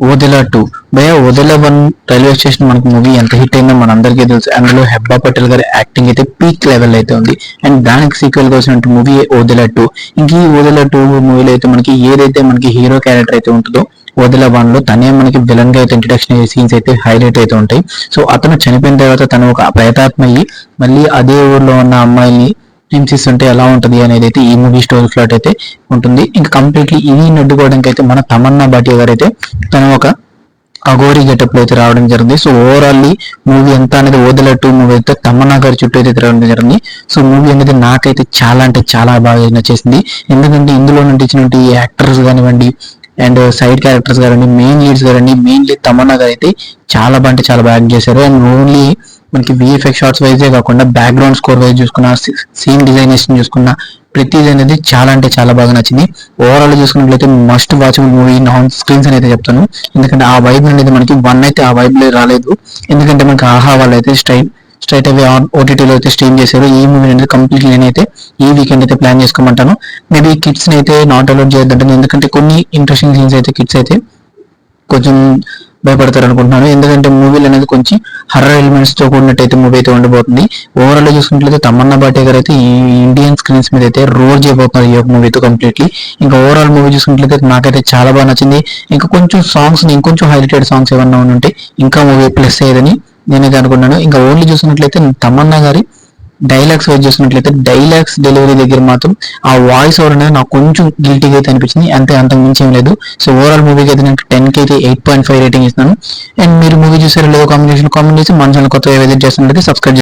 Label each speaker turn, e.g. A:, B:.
A: Odela two భయ Odela one railway station మనకి movie ఎంత హిట్ అయిందో మన అందరికీ తెలుసు. అందులో హెబ్బా పటేల్ గారి యాక్టింగ్ అయితే పీక్ లెవెల్ అయితే ఉంది. అండ్ దానికి సీక్వెల్గా మూవీ ఓదెలా టూ ఇంక ఈ ఓదెలా టూ మూవీలో అయితే మనకి ఏదైతే మనకి హీరో క్యారెక్టర్ అయితే ఉంటుందో వదిల వన్లో తనే మనకి విలన్గా అయితే ఇంట్రడక్షన్ సీన్స్ అయితే హైలైట్ అయితే ఉంటాయి. సో అతను చనిపోయిన తర్వాత తను ఒక ప్రేతాత్మ అయ్యి మళ్ళీ అదే ఊర్లో ఉన్న అమ్మాయిని హింసిస్తుంటే ఎలా ఉంటుంది అనేది అయితే ఈ మూవీ స్టోరీ ఫ్లాట్ అయితే ఉంటుంది. ఇంకా కంప్లీట్లీ ఇవి నడ్డుకోవడానికి అయితే మన తమన్నా భాటియా గారు అయితే తను ఒక అఘోరి గెటప్లో అయితే రావడం జరిగింది. సో ఓవరాల్లీ మూవీ ఎంత అనేది ఓదల మూవీ అయితే తమన్నా గారి చుట్టూ అయితే తిరగడం జరిగింది. సో మూవీ అనేది నాకైతే చాలా అంటే చాలా బాగా నచ్చేసింది. ఎందుకంటే ఇందులో నటించినటువంటి యాక్టర్స్ కానివ్వండి అండ్ సైడ్ క్యారెక్టర్స్ కానివ్వండి మెయిన్ లీడ్స్ కానివ్వండి మెయిన్లీ తమన్నా గారు అయితే చాలా బాగా అంటే చాలా బాగా యాక్ట్ చేశారు. అండ్ ఓన్లీ మనకి విఎఫ్ఎక్స్ షార్ట్స్ వైజే కాకుండా బ్యాక్గ్రౌండ్ స్కోర్ వైజ్ చూసుకున్న సీన్ డిజైనేషన్ చూసుకున్న ప్రతిదీ అనేది చాలా అంటే చాలా బాగా నచ్చింది. ఓవరాల్ చూసుకున్నట్లయితే must watchable movie non screens అని అయితే చెప్తాను. ఎందుకంటే ఆ వైబ్ అనేది మనకి వన్ అయితే ఆ వైబ్ రాలేదు. ఎందుకంటే మనకి ఆహా వాళ్ళు అయితే స్ట్రైట్ స్ట్రైట్ అవే ఓటీటీలో అయితే స్ట్రీమ్ చేశారు. ఈ మూవీ అనేది కంప్లీట్ నేనైతే ఈ వీకెండ్ అయితే ప్లాన్ చేసుకోమంటాను. మేబీ కిడ్స్ని అయితే నాట్ అలౌట్ చేయొద్దంటాను ఎందుకంటే కొన్ని ఇంట్రెస్టింగ్ సీన్స్ అయితే కిడ్స్ అయితే కొంచెం భయపడతారు అనుకుంటున్నాను ఎందుకంటే మూవీలు అనేది కొంచెం హర్రర్ ఎలిమెంట్స్తో కూడినట్టయితే మూవీ అయితే ఉండబోతుంది ఓవరాల్గా చూసుకున్నట్లయితే తమన్నా బాటే గారు అయితే ఈ ఇండియన్ స్క్రీన్స్ మీద అయితే రోల్ చేయబోతున్నారు ఈ యొక్క మూవీతో కంప్లీట్లీ ఇంకా ఓవరాల్ మూవీ చూసుకున్నట్లయితే నాకైతే చాలా బాగా నచ్చింది. ఇంకా కొంచెం సాంగ్స్ ఇంకొంచెం హైలైటెడ్ సాంగ్స్ ఏమన్నా ఉంటే ఇంకా మూవీ ప్లస్ అయ్యేదని నేనైతే అనుకున్నాను ఇంకా ఓన్లీ చూసినట్లయితే తమన్నా గారి డైలాగ్స్ వైజ్ చూసినట్లయితే డైలాగ్స్ డెలివరీ దగ్గర మాత్రం ఆ వాయిస్ ఓవర్ అనేది నాకు కొంచెం గిల్టీగా అయితే అనిపించింది. అంతే అంత మించి ఏం లేదు. సో ఓవరాల్ మూవీకి అయితే నేను టెన్కి అయితే ఎయిట్ పాయింట్ ఫైవ్ రేటింగ్ ఇస్తున్నాను. అండ్ మీరు మూవీ చూసారో లేదో కాంబినేషన్ కామెంట్ చేసి మన కొత్త కొత్తగా విజిట్ చేస్తున్నట్లయితే సబ్స్క్రైబ్